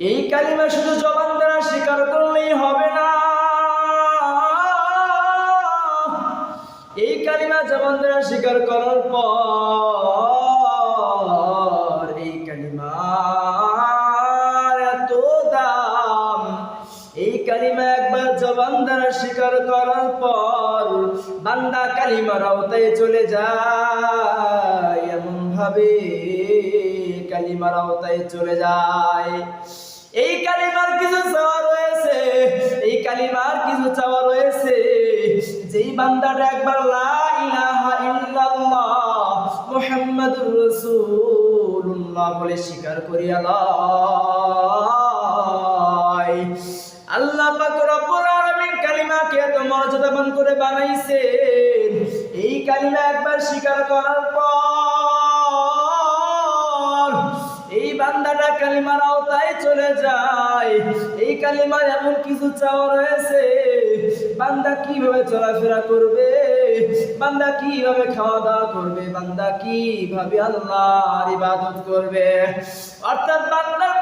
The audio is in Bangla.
এই কালিমা শুধু জবান দ্বারা স্বীকার করলেই হবে না। এই কালিমা জবান দ্বারা স্বীকার করার পর এই কালিমার এত দাম, এই কালিমা একবার জবান দ্বারা স্বীকার করার পর বান্দা কালিমার আওতায় চলে যায় এমন ভাবে কালিমার আওতায় চলে যায়। চাওয়া রয়েছে, যেই বান্দাটা একবার বলে স্বীকার আল্লাহ এই কালিমা একবার করার পর এই বান্দাটা কালিমার আওতায় চলে যায়। এই কালিমার এমন কিছু চাওয়া রয়েছে বান্দা কীভাবে চলাফেরা করবে? বান্দা কীভাবে খাওয়া দাওয়া করবে? বান্দা কীভাবে আল্লাহর ইবাদত করবে? অর্থাৎ বান্দার